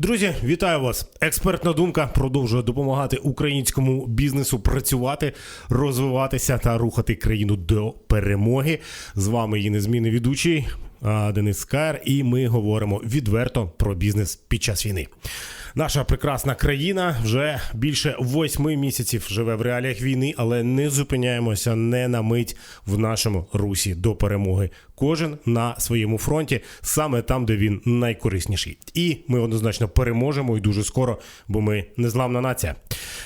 Друзі, вітаю вас! Експертна думка продовжує допомагати українському бізнесу працювати, розвиватися та рухати країну до перемоги. З вами її незмінний ведучий Денис Кар, і ми говоримо відверто про бізнес під час війни. Наша прекрасна країна вже більше восьми місяців живе в реаліях війни, але не зупиняємося не на мить в нашому русі до перемоги. Кожен на своєму фронті, саме там, де він найкорисніший. І ми однозначно переможемо і дуже скоро, бо ми незламна нація.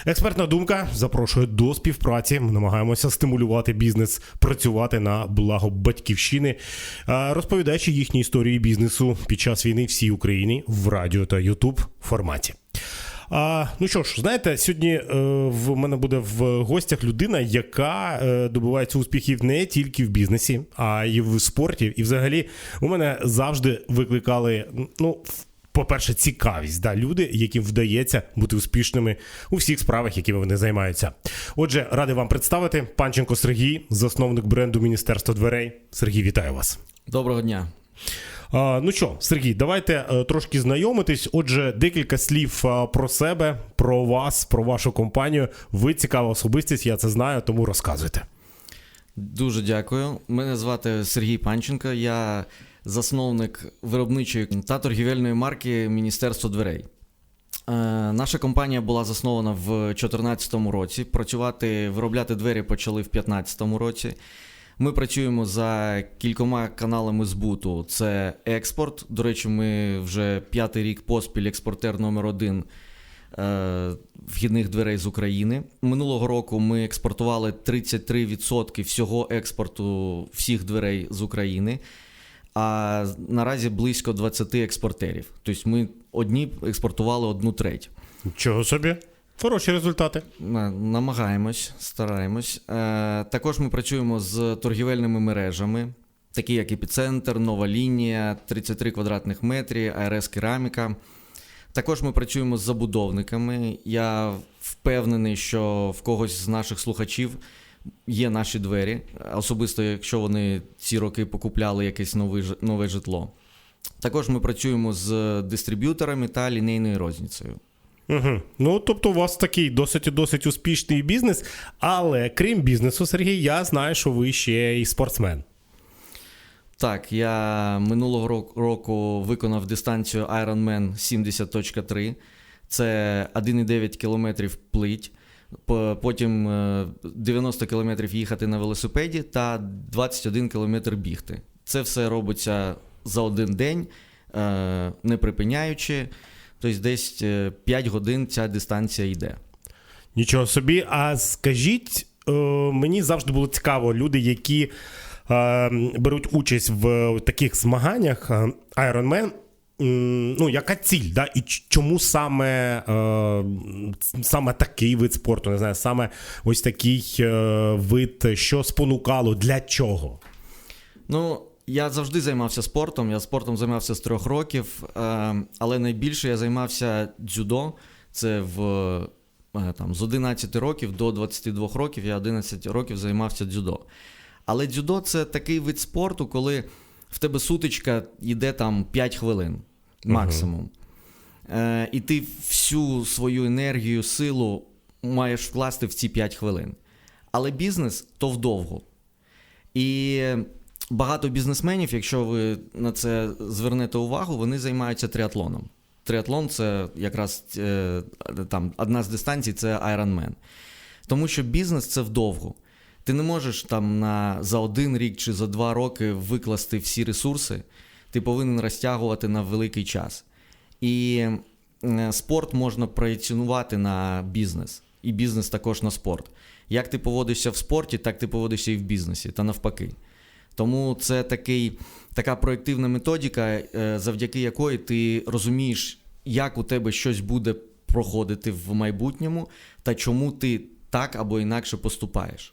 Експертна думка запрошує до співпраці. Ми намагаємося стимулювати бізнес, працювати на благо батьківщини, розповідаючи їхні історії бізнесу під час війни всій Україні в радіо та Ютуб форматі. А, ну що ж, знаєте, сьогодні е, в мене буде в гостях людина, яка е, добивається успіхів не тільки в бізнесі, а й в спорті. І взагалі у мене завжди викликали, ну, по-перше, цікавість. Да, люди, яким вдається бути успішними у всіх справах, якими вони займаються. Отже, радий вам представити Панченко Сергій, засновник бренду Міністерства дверей. Сергій, вітаю вас. Доброго дня. Ну що, Сергій, давайте е, трошки знайомитись. Отже, декілька слів е, про себе, про вас, про вашу компанію. Ви цікава особистість, я це знаю, тому розказуйте. Дуже дякую. Мене звати Сергій Панченко. Я засновник виробничої та торгівельної марки Міністерство дверей. Е, наша компанія була заснована в 2014 році. Працювати, виробляти двері почали в 2015 році. Ми працюємо за кількома каналами збуту. Це експорт. До речі, ми вже п'ятий рік поспіль експортер номер один е, вхідних дверей з України. Минулого року ми експортували 33% всього експорту всіх дверей з України. А наразі близько 20 експортерів. Тобто ми одні експортували одну треть. Чого собі? Хороші результати. На- Намагаємось, стараємось. Е, також ми працюємо з торгівельними мережами, такі як Епіцентр, Нова лінія, 33 квадратних метрі, АРС Кераміка. Також ми працюємо з забудовниками. Я впевнений, що в когось з наших слухачів є наші двері, особисто якщо вони ці роки покупляли якесь нове житло. Також ми працюємо з дистриб'юторами та лінейною розницею. Угу. Ну, тобто, у вас такий досить і досить успішний бізнес, але крім бізнесу, Сергій, я знаю, що ви ще й спортсмен. Так, я минулого року виконав дистанцію Ironman 70.3. Це 1,9 кілометрів плить. Потім е, 90 кілометрів їхати на велосипеді та 21 кілометр бігти. Це все робиться за один день, е, не припиняючи. Тобто десь е, 5 годин ця дистанція йде. Нічого собі. А скажіть, е, мені завжди було цікаво, люди, які е, беруть участь в таких змаганнях е, Ironman, м, ну, яка ціль, да? і чому саме, е, саме такий вид спорту, не знаю, саме ось такий е, вид, що спонукало, для чого? Ну, я завжди займався спортом. Я спортом займався з трьох років, е, але найбільше я займався дзюдо. Це в е, там, з 11 років до 22 років я 11 років займався дзюдо. Але дзюдо це такий вид спорту, коли в тебе сутичка йде там 5 хвилин максимум. Е, і ти всю свою енергію, силу маєш вкласти в ці 5 хвилин. Але бізнес то вдовго. І багато бізнесменів, якщо ви на це звернете увагу, вони займаються триатлоном. Триатлон це якраз е, там одна з дистанцій це Ironman. Тому що бізнес це вдовго. Ти не можеш там на, за один рік чи за два роки викласти всі ресурси, ти повинен розтягувати на великий час. І е, спорт можна проєкціонувати на бізнес, і бізнес також на спорт. Як ти поводишся в спорті, так ти поводишся і в бізнесі, та навпаки. Тому це такий, така проєктивна методика, е, завдяки якої ти розумієш, як у тебе щось буде проходити в майбутньому, та чому ти так або інакше поступаєш.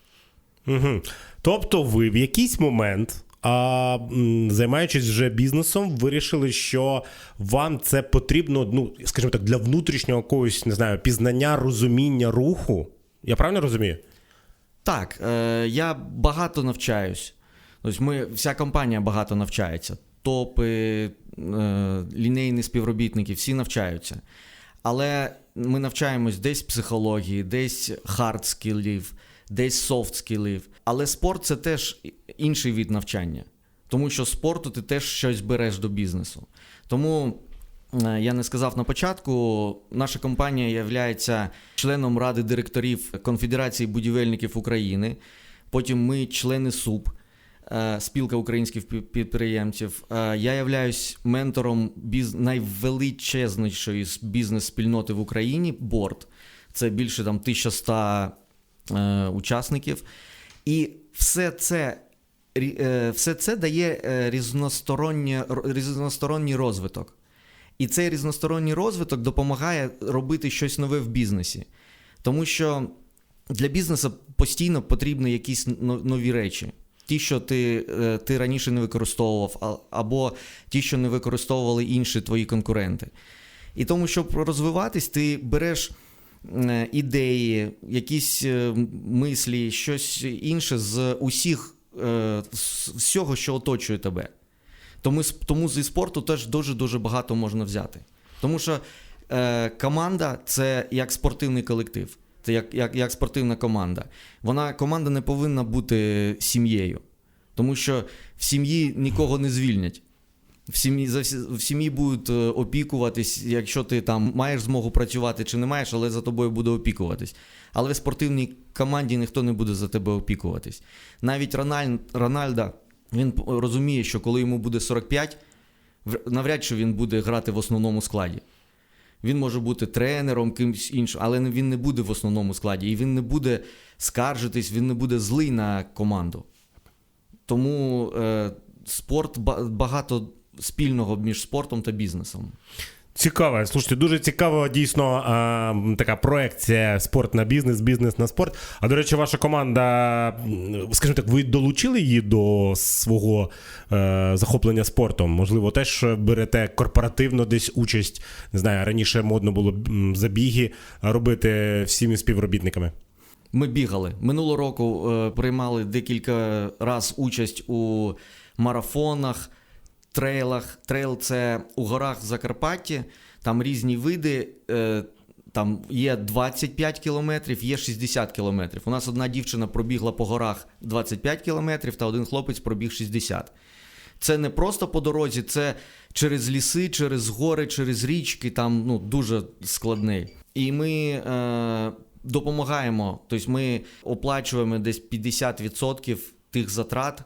Угу. Тобто, ви в якийсь момент, а, займаючись вже бізнесом, вирішили, що вам це потрібно, ну, скажімо так, для внутрішнього якогось, не знаю, пізнання, розуміння руху. Я правильно розумію? Так, е, я багато навчаюсь. Тобто ми, вся компанія багато навчається. топи, е, лінейні співробітники, всі навчаються. Але ми навчаємось десь психології, десь хард скілів, десь софт скілів. Але спорт це теж інший від навчання. Тому що спорту ти теж щось береш до бізнесу. Тому е, я не сказав на початку, наша компанія є членом ради директорів Конфедерації будівельників України. Потім ми члени СУП, спілка українських підприємців. Е, Я являюсь ментором біз... найвеличезнішої бізнес-спільноти в Україні Борд. Це більше там 1100 е, учасників. І все це, е, все це дає е, різносторонній розвиток. І цей різносторонній розвиток допомагає робити щось нове в бізнесі. Тому що для бізнесу постійно потрібні якісь нові речі. Ті, що ти, е, ти раніше не використовував, або ті, що не використовували інші твої конкуренти. І тому, щоб розвиватись, ти береш е, ідеї, якісь е, мислі, щось інше з усіх з всього, що оточує тебе. Тому, тому зі спорту теж дуже-дуже багато можна взяти. Тому що е, команда це як спортивний колектив, це як, як, як спортивна команда. Вона команда не повинна бути сім'єю, тому що в сім'ї нікого не звільнять. В сім'ї, в сім'ї будуть е, опікуватись, якщо ти там маєш змогу працювати чи не маєш, але за тобою буде опікуватись. Але в спортивній команді ніхто не буде за тебе опікуватись. Навіть Рональ, Рональда, він розуміє, що коли йому буде 45, навряд чи він буде грати в основному складі. Він може бути тренером, кимсь іншим, але він не буде в основному складі. І він не буде скаржитись, він не буде злий на команду. Тому е, спорт ба- багато спільного між спортом та бізнесом. Цікаво, слушайте, дуже цікава дійсно е, така проекція спорт на бізнес, бізнес на спорт. А до речі, ваша команда, скажімо так, ви долучили її до свого е, захоплення спортом? Можливо, теж берете корпоративно десь участь. Не знаю, раніше модно було забіги робити всіми співробітниками. Ми бігали. Минулого року е, приймали декілька раз участь у марафонах, трейлах. Трейл це у горах в Закарпатті. Там різні види. Е, там є 25 кілометрів, є 60 кілометрів. У нас одна дівчина пробігла по горах 25 кілометрів, та один хлопець пробіг 60. Це не просто по дорозі, це через ліси, через гори, через річки, там ну, дуже складний. І ми е, допомагаємо, тобто ми оплачуємо десь 50% тих затрат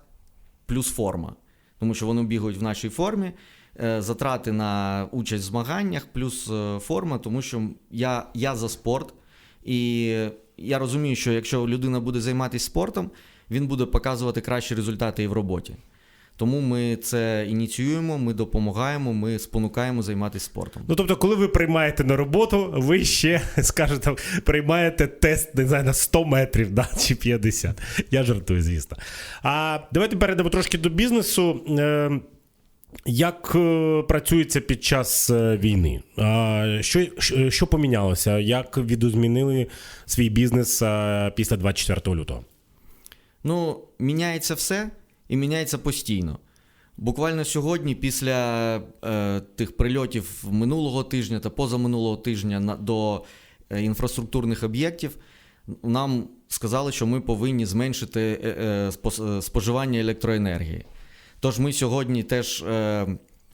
плюс форма. Тому що вони бігають в нашій формі. Е, Затрати на участь в змаганнях, плюс е, форма, тому що я, я за спорт. І я розумію, що якщо людина буде займатися спортом, він буде показувати кращі результати і в роботі. Тому ми це ініціюємо, ми допомагаємо, ми спонукаємо займатися спортом. Ну тобто, коли ви приймаєте на роботу, ви ще скажете, приймаєте тест не знаю, на 100 метрів да, чи 50. Я жартую, звісно. А давайте перейдемо трошки до бізнесу. Е, Як е, працюється під час е, війни? Що, що- помінялося? Як відозмінили свій бізнес після 24 лютого? Ну, міняється все і міняється постійно. Буквально сьогодні, після е, тих прильотів минулого тижня та позаминулого тижня на, до е, інфраструктурних об'єктів, нам сказали, що ми повинні зменшити е, е, е, споживання електроенергії. Тож ми сьогодні теж е,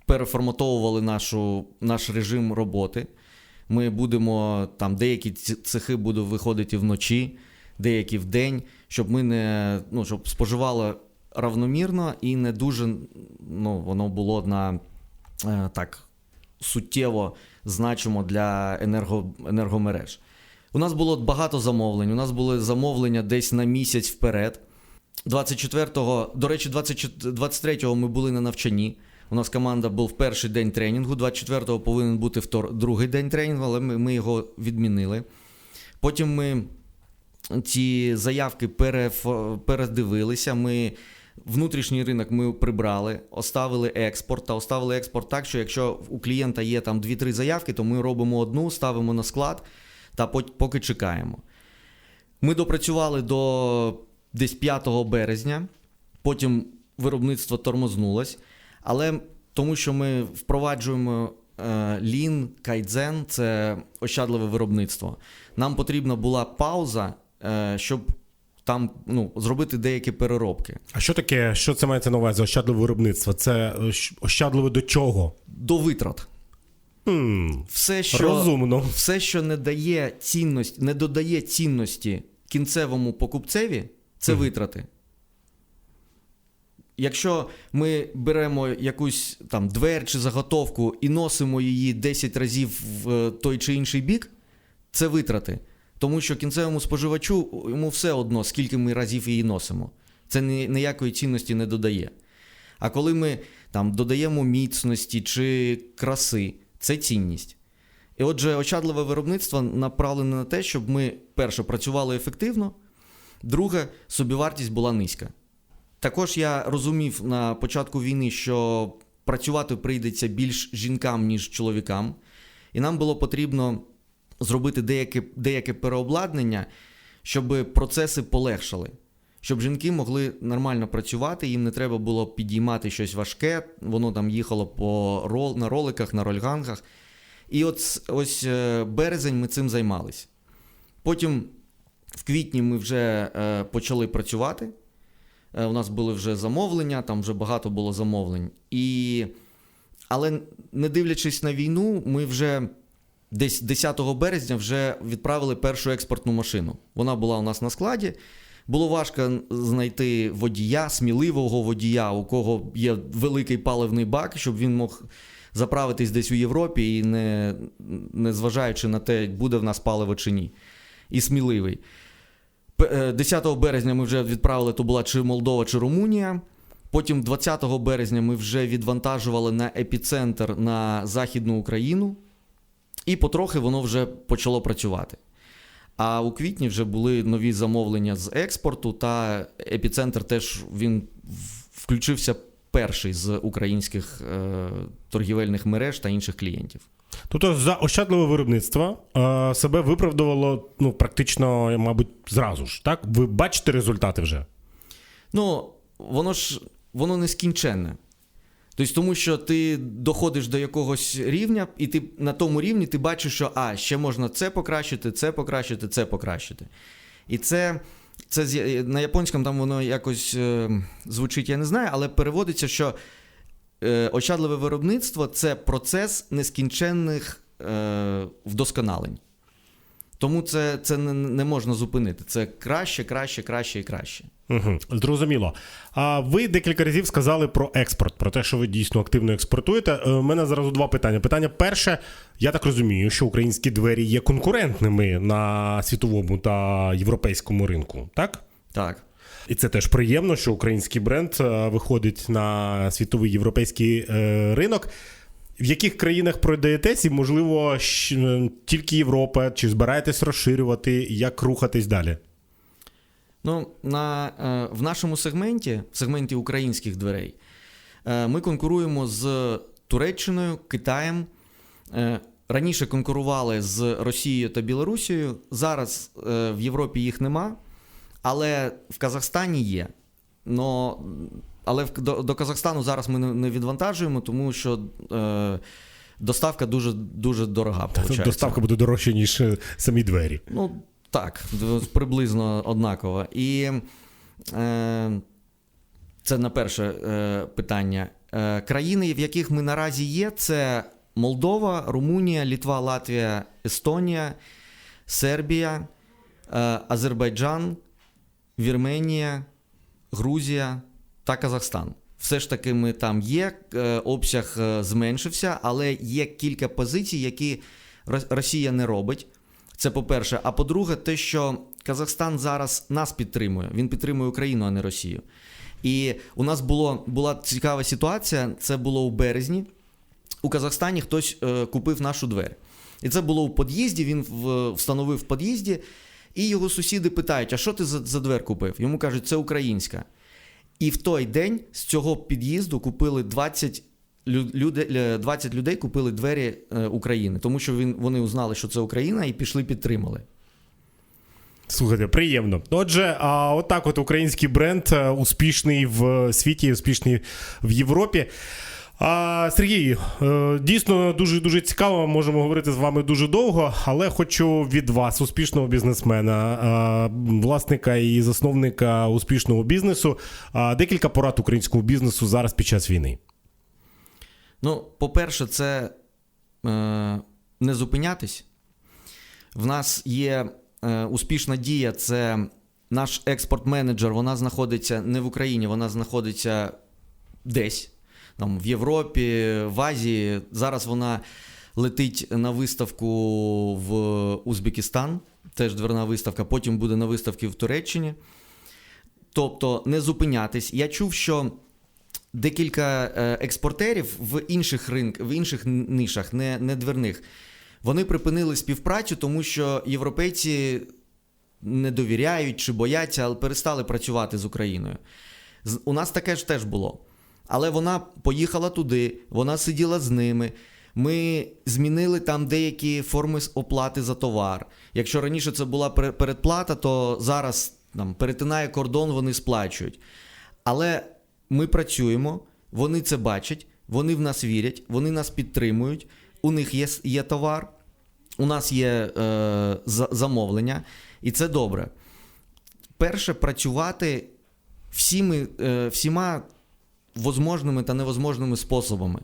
переформатовували нашу, наш режим роботи. Ми будемо там деякі цехи будуть виходити вночі, деякі в день, щоб ми не ну, щоб споживало равномірно і не дуже ну, воно було на е, так суттєво значимо для енерго, енергомереж. У нас було багато замовлень. У нас були замовлення десь на місяць вперед. 24-го, до речі, 23-го ми були на навчанні. У нас команда був перший день тренінгу. 24-го повинен бути втор... другий день тренінгу, але ми, ми його відмінили. Потім ми ці заявки переф- передивилися. Ми внутрішній ринок ми прибрали, оставили експорт та оставили експорт так, що якщо у клієнта є там 2-3 заявки, то ми робимо одну, ставимо на склад та поки чекаємо. Ми допрацювали до десь 5 березня, потім виробництво тормознулось. Але тому, що ми впроваджуємо е, лін, кайдзен, це ощадливе виробництво. Нам потрібна була пауза, е, щоб там ну, зробити деякі переробки. А що таке, що це мається на увазі? Ощадливе виробництво? Це е, ощадливе до чого? До витрат. Хм, Все, що, розумно. все, що не дає цінності, не додає цінності кінцевому покупцеві, це Мгм. витрати. Якщо ми беремо якусь там двер чи заготовку і носимо її 10 разів в е, той чи інший бік, це витрати. Тому що кінцевому споживачу йому все одно, скільки ми разів її носимо. Це ніякої цінності не додає. А коли ми там додаємо міцності чи краси, це цінність. І отже, очадливе виробництво направлене на те, щоб ми, перше, працювали ефективно, друге, собівартість була низька. Також я розумів на початку війни, що працювати прийдеться більш жінкам, ніж чоловікам, і нам було потрібно зробити деяке, деяке переобладнання, щоб процеси полегшали. Щоб жінки могли нормально працювати, їм не треба було підіймати щось важке, воно там їхало по рол, на роликах, на рольгангах. І от ось е, березень ми цим займались. Потім в квітні ми вже е, почали працювати. Е, у нас були вже замовлення, там вже багато було замовлень. І... Але не дивлячись на війну, ми вже десь 10 березня вже відправили першу експортну машину. Вона була у нас на складі. Було важко знайти водія, сміливого водія, у кого є великий паливний бак, щоб він мог заправитись десь у Європі і не, не зважаючи на те, буде в нас паливо чи ні. І сміливий. Е, 10 березня ми вже відправили, то була чи Молдова, чи Румунія. Потім 20 березня ми вже відвантажували на епіцентр на Західну Україну, і потрохи воно вже почало працювати. А у квітні вже були нові замовлення з експорту, та епіцентр теж він включився перший з українських е, торгівельних мереж та інших клієнтів. Тобто за ощадливе виробництво е, себе виправдувало ну, практично, мабуть, зразу ж. Так? Ви бачите результати вже? Ну, воно ж воно нескінченне. Тобто, тому що ти доходиш до якогось рівня, і ти на тому рівні ти бачиш, що а, ще можна це покращити, це покращити, це покращити. І це, це на японському там воно якось е, звучить, я не знаю, але переводиться, що е, ощадливе виробництво це процес нескінченних е, вдосконалень. Тому це, це не, не можна зупинити. Це краще, краще, краще і краще. Угу, зрозуміло. А ви декілька разів сказали про експорт, про те, що ви дійсно активно експортуєте. Е, У мене зразу два питання. Питання перше, я так розумію, що українські двері є конкурентними на світовому та європейському ринку, так? Так. І це теж приємно, що український бренд е, виходить на світовий європейський е, ринок. В яких країнах продаєтесь, і, можливо, е, тільки Європа, чи збираєтесь розширювати, як рухатись далі? Ну, на, е, в нашому сегменті, в сегменті українських дверей, е, ми конкуруємо з Туреччиною, Китаєм. Е, раніше конкурували з Росією та Білорусією. Зараз в Європі їх нема, але в Казахстані є. Но, але до, до Казахстану зараз ми не, відвантажуємо, тому що е, доставка дуже, дуже дорога. Виходить. Доставка буде дорожча, ніж самі двері. Ну, так, приблизно однаково. І е, це на перше е, питання. Е, країни, в яких ми наразі є, це Молдова, Румунія, Літва, Латвія, Естонія, Сербія, е, Азербайджан, Вірменія, Грузія та Казахстан. Все ж таки, ми там є, е, обсяг е, зменшився, але є кілька позицій, які Ро- Росія не робить. Це по-перше. А по-друге, те, що Казахстан зараз нас підтримує. Він підтримує Україну, а не Росію. І у нас було, була цікава ситуація. Це було у березні. У Казахстані хтось е, купив нашу двері. І це було у під'їзді. Він в, встановив в під'їзді, і його сусіди питають: а що ти за, за двер купив? Йому кажуть, це українська. І в той день з цього під'їзду купили 20 лю- люди, е, 20 людей купили двері е, України, тому що він, вони узнали, що це Україна, і пішли підтримали. Слухайте, приємно. Отже, а отак, от український бренд е, успішний в світі, успішний в Європі. А, Сергій, е, дійсно дуже дуже цікаво. Можемо говорити з вами дуже довго, але хочу від вас, успішного бізнесмена, власника і засновника успішного бізнесу, декілька порад українському бізнесу зараз під час війни. Ну, по-перше, це е, не зупинятись. В нас є е, успішна дія, це наш експорт-менеджер. Вона знаходиться не в Україні, вона знаходиться десь там, в Європі, в Азії. Зараз вона летить на виставку в Узбекистан, теж дверна виставка, потім буде на виставці в Туреччині. Тобто не зупинятись. Я чув, що декілька е, експортерів в інших ринк, в інших нишах, не, не дверних, вони припинили співпрацю, тому що європейці не довіряють чи бояться, але перестали працювати з Україною. У нас таке ж теж було. Але вона поїхала туди, вона сиділа з ними. Ми змінили там деякі форми оплати за товар. Якщо раніше це була пере- передплата, то зараз там перетинає кордон, вони сплачують. Але ми працюємо, вони це бачать, вони в нас вірять, вони нас підтримують. У них є, є товар, у нас є е, за- замовлення, і це добре. Перше, працювати всіми, е, всіма возможними та невозможними способами.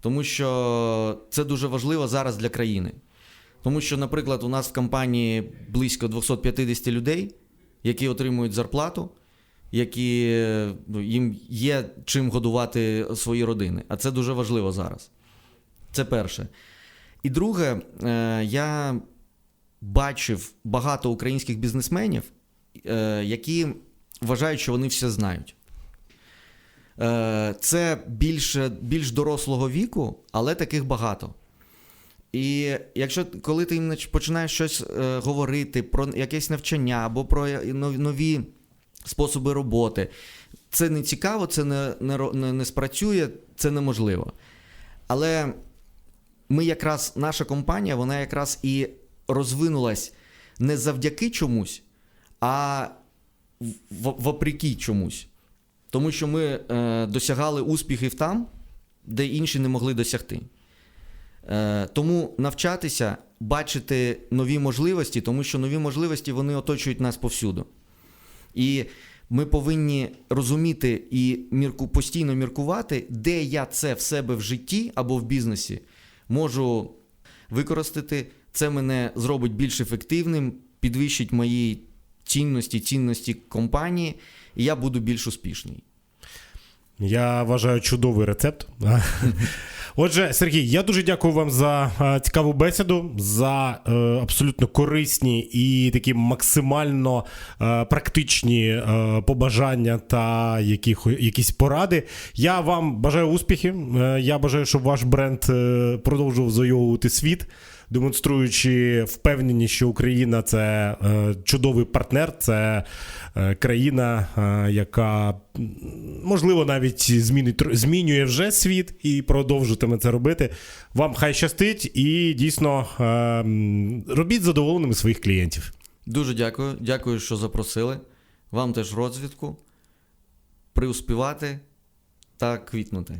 Тому що це дуже важливо зараз для країни. Тому що, наприклад, у нас в компанії близько 250 людей, які отримують зарплату, які ну, їм є чим годувати свої родини. А це дуже важливо зараз. Це перше. І друге, е, я бачив багато українських бізнесменів, е, які вважають, що вони все знають. Е, Це більше, більш дорослого віку, але таких багато. І якщо коли ти починаєш щось говорити про якесь навчання або про нові способи роботи, це не цікаво, це не, не, не, спрацює, це неможливо. Але ми якраз, наша компанія, вона якраз і розвинулась не завдяки чомусь, а вопреки чомусь. Тому що ми е, досягали успіхів там, де інші не могли досягти. Е, тому навчатися, бачити нові можливості, тому що нові можливості вони оточують нас повсюду. І ми повинні розуміти і мірку, постійно міркувати, де я це в себе в житті або в бізнесі можу використати. Це мене зробить більш ефективним, підвищить мої цінності, цінності компанії, і я буду більш успішний. Я вважаю чудовий рецепт. Отже, Сергій, я дуже дякую вам за е, цікаву бесіду, за е, абсолютно корисні і такі максимально е, практичні е, побажання та яких, якісь поради. Я вам бажаю успіхів. Е, я бажаю, щоб ваш бренд е, продовжував завоювати світ. Демонструючи впевненість, що Україна це е, чудовий партнер, це е, країна, е, яка можливо навіть змінить змінює вже світ і продовжуватиме це робити. Вам хай щастить і дійсно робіть задоволеними своїх клієнтів. Дуже дякую. Дякую, що запросили. Вам теж розвідку. Приуспівати та квітнути.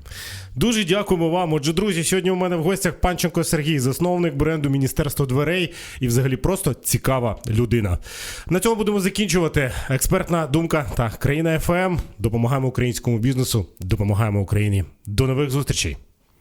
Дуже дякуємо вам. Отже, друзі, сьогодні у мене в гостях Панченко Сергій, засновник бренду Міністерство дверей і взагалі просто цікава людина. На цьому будемо закінчувати. Експертна думка та країна ФМ. Допомагаємо українському бізнесу, допомагаємо Україні. До нових зустрічей.